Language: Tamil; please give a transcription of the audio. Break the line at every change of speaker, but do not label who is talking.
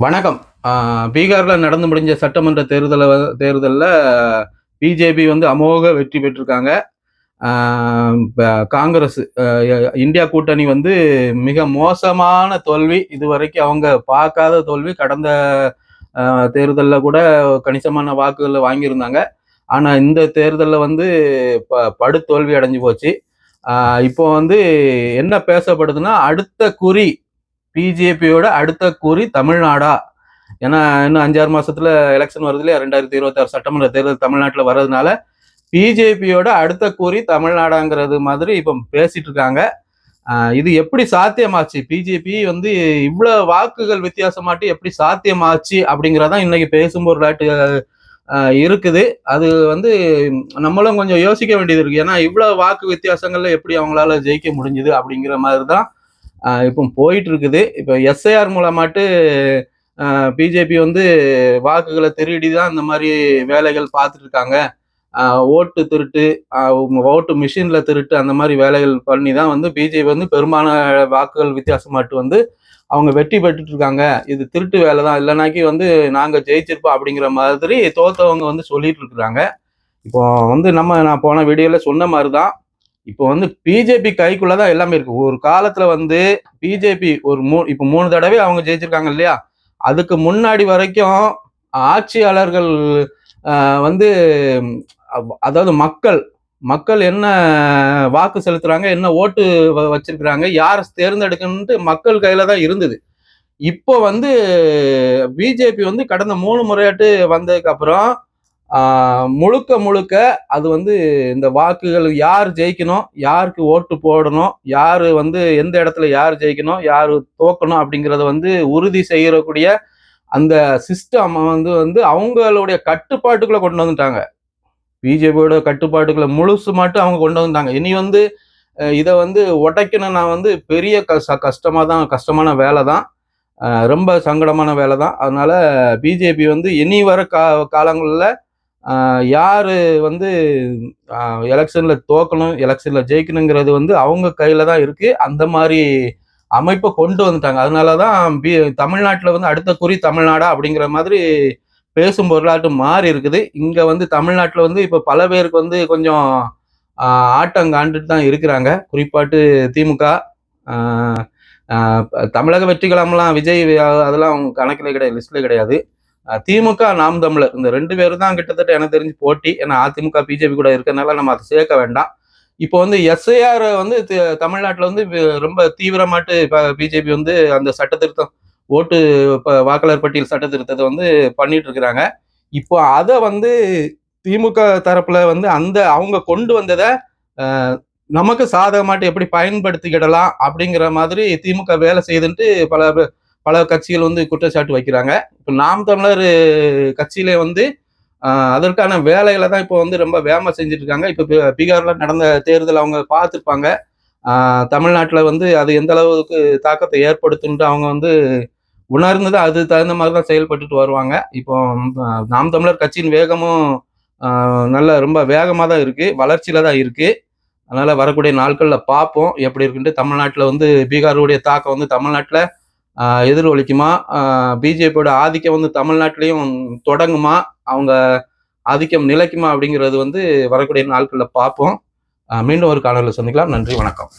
வணக்கம். பீகாரில் நடந்து முடிஞ்ச சட்டமன்ற தேர்தலை தேர்தலில் பிஜேபி வந்து அமோக வெற்றி பெற்றிருக்காங்க. ப- காங்கிரஸ் இந்தியா கூட்டணி வந்து மிக மோசமான தோல்வி. இதுவரைக்கும் அவங்க பார்க்காத தோல்வி. கடந்த தேர்தலில் கூட கணிசமான வாக்குகளை வாங்கியிருந்தாங்க. ஆனால் இந்த தேர்தலில் வந்து ப படுத்தோல்வி அடைஞ்சு போச்சு. இப்போ வந்து என்ன பேசப்படுதுன்னா அடுத்த குறி பிஜேபியோட அடுத்த குறி தமிழ்நாடா? ஏன்னா இன்னும் அஞ்சாறு மாசத்துல எலெக்ஷன் வருது இல்லையா? ரெண்டாயிரத்தி இருபத்தாறு சட்டமன்ற தேர்தல் தமிழ்நாட்டில் வர்றதுனால பிஜேபியோட அடுத்த குறி தமிழ்நாடாங்கிறது மாதிரி இப்போ பேசிட்டு இருக்காங்க. இது எப்படி சாத்தியமாச்சு? பிஜேபி வந்து இவ்வளோ வாக்குகள் வித்தியாசமாட்டி எப்படி சாத்தியமாச்சு அப்படிங்கிறதான் இன்னைக்கு பேசும் பொருளாட்டு இருக்குது. அது வந்து நம்மளும் கொஞ்சம் யோசிக்க வேண்டியது இருக்கு. ஏன்னா இவ்வளோ வாக்கு வித்தியாசங்கள்ல எப்படி அவங்களால ஜெயிக்க முடிஞ்சுது அப்படிங்கிற மாதிரி தான் இப்போ போயிட்டு இருக்குது இப்போ எஸ்ஐஆர் மூலமாட்டு பிஜேபி வந்து வாக்குகளை திருடி தான் இந்த மாதிரி வேலைகள் பார்த்துட்டு இருக்காங்க ஓட்டு திருட்டு ஓட்டு மிஷினில் திருட்டு அந்த மாதிரி வேலைகள் பண்ணி தான் வந்து பிஜேபி வந்து பெரும்பாலான வாக்குகள் வித்தியாசமாட்டு வந்து அவங்க வெற்றி பெற்றுட்டு இருக்காங்க இது திருட்டு வேலை தான் இல்லைனாக்கி வந்து நாங்கள் ஜெயிச்சிருப்போம் அப்படிங்கிற மாதிரி தோத்தவங்க வந்து சொல்லிட்டு இருக்கிறாங்க இப்போ வந்து நம்ம நான் போன வீடியோவில் சொன்ன மாதிரி தான் இப்போ வந்து பிஜேபி கைக்குள்ள தான் எல்லாமே இருக்கு. ஒரு காலத்துல வந்து பிஜேபி ஒரு மூ இப்போ மூணு தடவை அவங்க ஜெயிச்சிருக்காங்க இல்லையா? அதுக்கு முன்னாடி வரைக்கும் ஆட்சியாளர்கள் வந்து அதாவது மக்கள் மக்கள் என்ன வாக்கு செலுத்துறாங்க என்ன ஓட்டு வ- வச்சிருக்கிறாங்க யார் தேர்ந்தெடுக்கணும்ட்டு மக்கள் கையில தான் இருந்தது. இப்போ வந்து பிஜேபி வந்து கடந்த மூணு முறையாட்டு வந்ததுக்கு அப்புறம் முழுக்க முழுக்க அது வந்து இந்த வாக்குகள் யார் ஜெயிக்கணும் யாருக்கு ஓட்டு போடணும் யார் வந்து எந்த இடத்துல யார் ஜெயிக்கணும் யார் தோக்கணும் அப்படிங்கிறத வந்து உறுதி செய்யக்கூடிய அந்த சிஸ்டம் வந்து வந்து அவங்களுடைய கட்டுப்பாட்டுக்குள்ள கொண்டு வந்துட்டாங்க. பிஜேபியோட கட்டுப்பாட்டுக்குள்ள முழுசு மட்டும் அவங்க கொண்டு வந்துட்டாங்க. இனி வந்து இதை வந்து உடைக்கணும்னா வந்து பெரிய க கஷ்டமாக தான் கஷ்டமான வேலை தான். ரொம்ப சங்கடமான வேலை தான். அதனால பிஜேபி வந்து இனி வர கா காலங்களில் யார் வந்து எலெக்ஷனில் தோக்கணும் எலெக்ஷனில் ஜெயிக்கணுங்கிறது வந்து அவங்க கையில் தான் இருக்குது அந்த மாதிரி அமைப்பை கொண்டு வந்துட்டாங்க. அதனால தான் பி தமிழ்நாட்டில் வந்து அடுத்த குறி தமிழ்நாடா அப்படிங்கிற மாதிரி பேசும் பொருளாட்டு மாறி இருக்குது. இங்கே வந்து தமிழ்நாட்டில் வந்து இப்போ பல பேருக்கு வந்து கொஞ்சம் ஆட்டம் காண்டுட்டு தான் இருக்கிறாங்க. குறிப்பாட்டு திமுக தமிழக வெற்றிகளம்லாம் விஜய் அதெல்லாம் அவங்க கணக்கில் கிடையாது லிஸ்ட்டில் கிடையாது. திமுக நாம் தமிழர். இந்த ரெண்டு பேரும் தான் கிட்டத்தட்ட எனக்கு தெரிஞ்சு போட்டி. ஏன்னா அதிமுக பிஜேபி கூட இருக்கிறதுனால நம்ம அதை சேர்க்க வேண்டாம். இப்போ வந்து எஸ்ஐஆர் வந்து தி- வந்து ரொம்ப தீவிரமாட்டு பிஜேபி வந்து அந்த சட்ட திருத்தம் ஓட்டு வாக்காளர் பட்டியல் சட்ட திருத்தத்தை வந்து பண்ணிட்டு இருக்கிறாங்க. இப்போ அதை வந்து திமுக தரப்புல வந்து அந்த அவங்க கொண்டு வந்ததை நமக்கு சாதகமாட்டு எப்படி பயன்படுத்திக்கிடலாம் அப்படிங்கிற மாதிரி திமுக வேலை செய்துன்ட்டு பல பல கட்சிகள் வந்து குற்றச்சாட்டு வைக்கிறாங்க. இப்போ நாம் தமிழர் கட்சியிலே வந்து அதற்கான வேலைகளை தான் இப்போ வந்து ரொம்ப வேகமாக செஞ்சுட்டு இருக்காங்க இப்போ பீகாரில் பீகார்ல நடந்த தேர்தல் அவங்க பார்த்துருப்பாங்க. தமிழ்நாட்டில் வந்து அது எந்த அளவுக்கு தாக்கத்தை ஏற்படுத்துன்ட்டு அவங்க வந்து உணர்ந்தது அது தகுந்த மாதிரி தான் செயல்பட்டுட்டு வருவாங்க. இப்போ நாம் தமிழர் கட்சியின் வேகமும் நல்ல ரொம்ப வேகமாக தான் இருக்குது வளர்ச்சியில் தான் இருக்குது அதனால் வரக்கூடிய நாட்களில் பார்ப்போம். எப்படி இருக்குன்ட்டு தமிழ்நாட்டில் வந்து பீகாருடைய தாக்கம் வந்து தமிழ்நாட்டில் எதிரொலிக்குமா பிஜேபியோட ஆதிக்கம் வந்து தமிழ்நாட்டிலையும் தொடங்குமா? அவங்க ஆதிக்கம் நிலைக்குமா அப்படிங்கிறது வந்து வரக்கூடிய நாட்களில் பார்ப்போம். மீண்டும் ஒரு காணொலியில் சந்திக்கலாம். நன்றி வணக்கம்.